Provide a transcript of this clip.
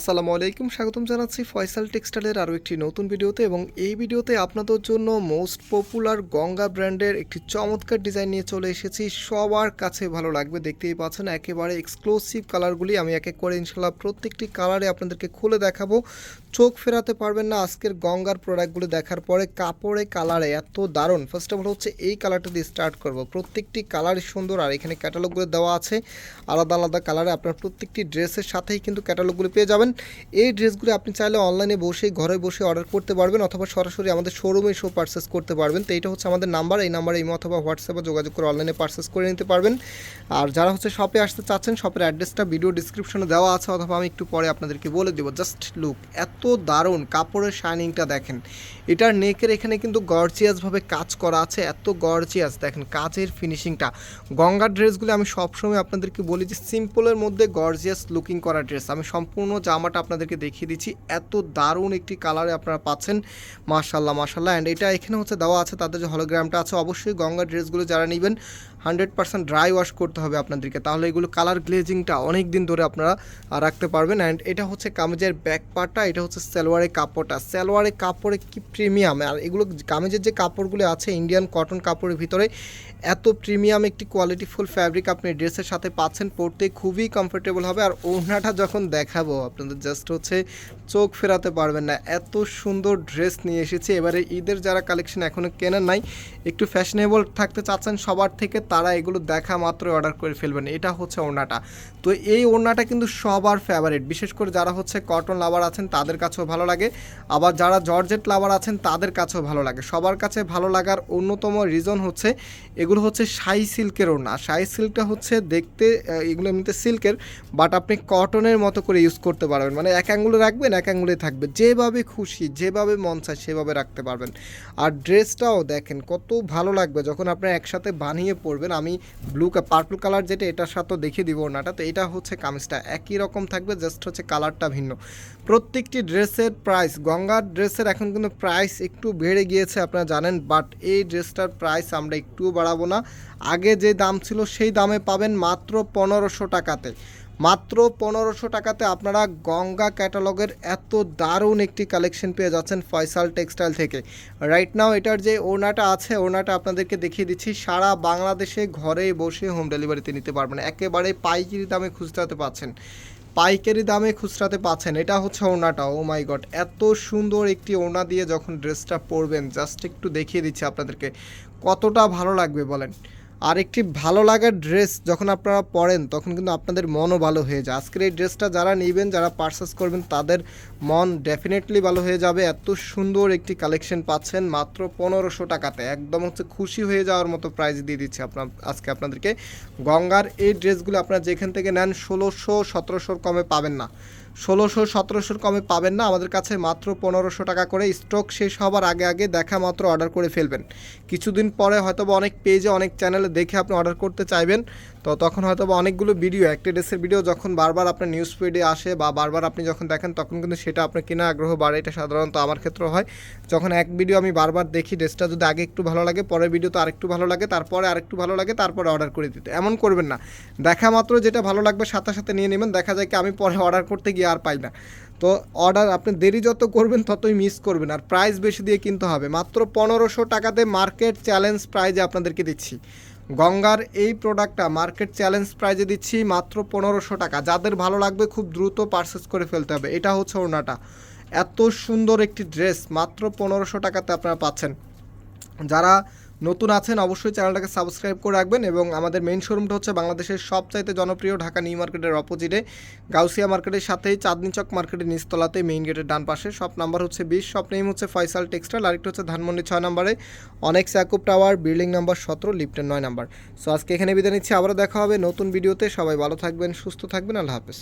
আসসালামু আলাইকুম, স্বাগতম জানাচ্ছি ফয়সাল টেক্সটাইলের আরও একটি নতুন ভিডিওতে এবং এই ভিডিওতে আপনাদের জন্য মোস্ট পপুলার গঙ্গা ব্র্যান্ডের একটি চমৎকার ডিজাইন নিয়ে চলে এসেছি। সবার কাছে ভালো লাগবে, দেখতেই পাচ্ছেন একেবারে এক্সক্লুসিভ কালারগুলি আমি এক এক করে ইনশাল্লাহ প্রত্যেকটি কালারে আপনাদেরকে খুলে দেখাবো। চোখ ফেরাতে পারবেন না আজকের গঙ্গার প্রোডাক্টগুলো দেখার পরে কাপড়ে, কালারে এত দারুণ। ফার্স্ট অফ অল হচ্ছে এই কালারটা দিয়ে স্টার্ট করব। প্রত্যেকটি কালারই সুন্দর আর এখানে ক্যাটালগুলো দেওয়া আছে। আলাদা আলাদা কালারে আপনার প্রত্যেকটি ড্রেসের সাথেই কিন্তু ক্যাটালগুলো পেয়ে যাবেন। এই ড্রেসগুলো আপনি চাইলে অনলাইনে বসে ঘরে বসে অর্ডার করতে পারবেন অথবা সরাসরি আমাদের শোরুমে শো পারচেস করতে পারবেন। তো এইটা হচ্ছে আমাদের নাম্বার এই নাম্বারে ইমো অথবা হোয়াটসঅ্যাপে যোগাযোগ করে অনলাইনে পারচেস করে নিতে পারবেন। আর যারা হচ্ছে শপে আসতে চাচ্ছেন শপের অ্যাড্রেসটা ভিডিও ডিসক্রিপশনে দেওয়া আছে, অথবা আমি একটু পরে আপনাদেরকে বলে দেবো। জাস্ট লুক এত দারুণ কাপড়ের শাইনিংটা দেখেন। এটার নেকের এখানে কিন্তু গর্জিয়াসভাবে কাজ করা আছে, এত গর্জিয়াস। দেখেন কাজের ফিনিশিংটা। গঙ্গার ড্রেসগুলো আমি সবসময় আপনাদেরকে বলি যে সিম্পলের মধ্যে গর্জিয়াস লুকিং করা ড্রেস। আমি সম্পূর্ণ জামাটা আপনাদেরকে দেখিয়ে দিচ্ছি। এত দারুণ একটি কালারে আপনারা পাচ্ছেন। মাশাল্লাহ মাশাল্লাহ অ্যান্ড এটা এখানে হচ্ছে দেওয়া আছে, তাদের যে হলোগ্রামটা আছে, অবশ্যই গঙ্গার ড্রেসগুলো যারা নেবেন হান্ড্রেড পার্সেন্ট ড্রাই ওয়াশ করতে হবে আপনাদেরকে। তাহলে এগুলো কালার গ্লেজিংটা অনেক দিন ধরে আপনারা রাখতে পারবেন। অ্যান্ড এটা হচ্ছে কামিজের ব্যাক পার্টটা এটা হচ্ছে সালোয়ারের কাপড়টা। সালোয়ারের কাপড়ে কি প্রিমিয়াম আর এগুলো কামিজের যে কাপড়গুলো আছে ইন্ডিয়ান কটন কাপড়ের ভিতরে, এত প্রিমিয়াম একটি কোয়ালিটিফুল ফ্যাব্রিক আপনি ড্রেসের সাথে পাচ্ছেন, পরতে খুবই কমফোর্টেবল হবে। আর ওড়নাটা যখন দেখাবো আপনাদের জাস্ট হচ্ছে চোখ ফেরাতে পারবেন না। এত সুন্দর ড্রেস নিয়ে এসেছি। এবারে ঈদের যারা কালেকশন এখনও কেনেন নাই, একটু ফ্যাশনেবল থাকতে চাচ্ছেন সবার থেকে, তারা এগুলো দেখা মাত্রই অর্ডার করে ফেলবেন। এটা হচ্ছে ওড়নাটা। তো এই ওড়নাটা কিন্তু সবার ফেভারিট বিশেষ করে যারা হচ্ছে কটন লাভার আছেন, তাদের কাছেও ভালো লাগে। আবার যারা জর্জেট লাভার আছেন, তাদের কাছেও ভালো লাগে। সবার কাছে ভালো লাগার অন্যতম রিজন হচ্ছে, এগুলো হচ্ছে শাই সিল্কের ওড়না। শাই সিল্কটা হচ্ছে দেখতে এগুলো এমনিতে সিল্কের বাট আপনি কটনের মতো করে ইউজ করতে পারবেন। মানে এক আঙ্গুলে রাখবেন, এক আঙ্গুলে থাকবে। যেভাবে খুশি, যেভাবে মন চায়, সেভাবে রাখতে পারবেন। আর ড্রেসটাও দেখেন, কত ভালো লাগবে। যখন আপনার একসাথে বানিয়ে পরবেন, আমি ব্লু পার্পল কালার যেটা, এটার সাথেও দেখিয়ে দিব ওড়নাটা। তো এটা হচ্ছে কামিজটা। একই রকম থাকবে জাস্ট হচ্ছে কালারটা ভিন্ন। প্রত্যেকটি ড্রেসের প্রাইস গঙ্গার ড্রেসের এখন কিন্তু প্রাইস একটু বেড়ে গিয়েছে আপনারা জানেন বাট এই ড্রেসটার প্রাইস আমরা একটুও বাড়াবো না। আগে যে দাম ছিল সেই দামে পাবেন মাত্র পনেরোশো টাকাতে। মাত্র পনেরোশো টাকাতে আপনারা গঙ্গা ক্যাটালগের এত দারুণ একটি কালেকশন পেয়ে যাচ্ছেন ফয়সাল টেক্সটাইল থেকে। রাইট নাও এটার যে ওনাটা আছে ওনাটা আপনাদেরকে দেখিয়ে দিচ্ছি, সারা বাংলাদেশে ঘরে বসে হোম ডেলিভারিতে নিতে পারবেন। একেবারে পাইকারি দামে খুচরাতে পাচ্ছেন। পাইকারি দামে খুচরাতে পাচ্ছেন। এটা হচ্ছে ওড়নাটা। ও মাই গড এত সুন্দর একটি ওড়না দিয়ে যখন ড্রেসটা পরবেন জাস্ট একটু দেখিয়ে দিচ্ছি আপনাদেরকে। কতটা ভালো লাগবে বলেন। আর একটি ভালো লাগার ড্রেস যখন আপনারা পরেন, তখন কিন্তু আপনাদের মনও ভালো হয়ে যায়। আজকের এই ড্রেসটা যারা নেবেন, যারা পারচেস করবেন, তাদের মন ডেফিনেটলি ভালো হয়ে যাবে। এত সুন্দর একটি কালেকশন পাচ্ছেন, মাত্র পনেরোশো টাকাতে। একদম হচ্ছে খুশি হয়ে যাওয়ার মতো প্রাইস দিয়ে দিচ্ছি আপনার, আজকে আপনাদেরকে। গঙ্গার এই ড্রেসগুলো আপনারা যেখান থেকে নেন, ষোলোশো, সতেরোশোর কমে পাবেন না। ষোলোশো, সতেরোশোর কমে পাবেন না। আমাদের কাছে মাত্র পনেরোশো টাকা করে স্টক শেষ হবার আগে আগে দেখা মাত্র অর্ডার করে ফেলবেন। কিছুদিন পরে হয়তো অনেক পেজে, অনেক চ্যানেলে দেখে আপনি অর্ডার করতে চাইবেন। তো তখন হয়তো বা অনেকগুলো ভিডিও একটা ড্রেসের ভিডিও যখন বারবার আপনার নিউজ ফিডে আসে বা বারবার আপনি যখন দেখেন, তখন কিন্তু সেটা আপনার কেনা আগ্রহ বাড়ে। এটা সাধারণত আমার ক্ষেত্রে হয়। যখন এক ভিডিও আমি বারবার দেখি ড্রেসটা যদি আগে একটু ভালো লাগে, পরের ভিডিও তো আরেকটু ভালো লাগে, তারপরে আরেকটু ভালো লাগে, তারপরে অর্ডার করে দিতে। এমন করবেন না। দেখা মাত্র যেটা ভালো লাগবে, সাথে সাথে নিয়ে নেবেন। দেখা যায় কি আমি পরে অর্ডার করতে গিয়ে আর পাই না। তো অর্ডার আপনি দেরি যত করবেন, ততই মিস করবেন। আর প্রাইস বেশি দিয়ে কিনতে হবে। মাত্র পনেরোশো টাকাতে মার্কেট চ্যালেঞ্জ প্রাইজে আপনাদেরকে দিচ্ছি। গঙ্গার এই প্রোডাক্টটা মার্কেট চ্যালেঞ্জ প্রাইজে দিচ্ছি মাত্র পনেরোশো টাকা। যাদের ভালো লাগবে খুব দ্রুত পারচেস করে ফেলতে হবে। এটা হচ্ছে ওনাটা এত সুন্দর একটি ড্রেস মাত্র পনেরোশো টাকাতে আপনারা পাচ্ছেন। যারা নতুন আছেন, অবশ্যই চ্যানেলটাকে সাবস্ক্রাইব করে রাখবেন এবং আমাদের মেইন শোরুমটা হচ্ছে বাংলাদেশের সবচাইতে জনপ্রিয় ঢাকা নিউ মার্কেটের অপোজিটে গাউসিয়া মার্কেটের সাথেই চাঁদনি চক মার্কেটের নিচতলাতে মেইন গেটের ডান পাশে। শপ নাম্বার হচ্ছে বিশ শপ নেম হচ্ছে ফয়সাল টেক্সটাইল আরেকটা হচ্ছে ধানমন্ডি ছয় নম্বরে অনেক স্যাকুপ টাওয়ার বিল্ডিং নাম্বার সতেরো লিফটের নয় নাম্বার। সো আজকে এখানে বিদায় নিচ্ছি, আবারও দেখা হবে নতুন ভিডিওতে সবাই ভালো থাকবেন, সুস্থ থাকবেন, আল্লাহ হাফেজ।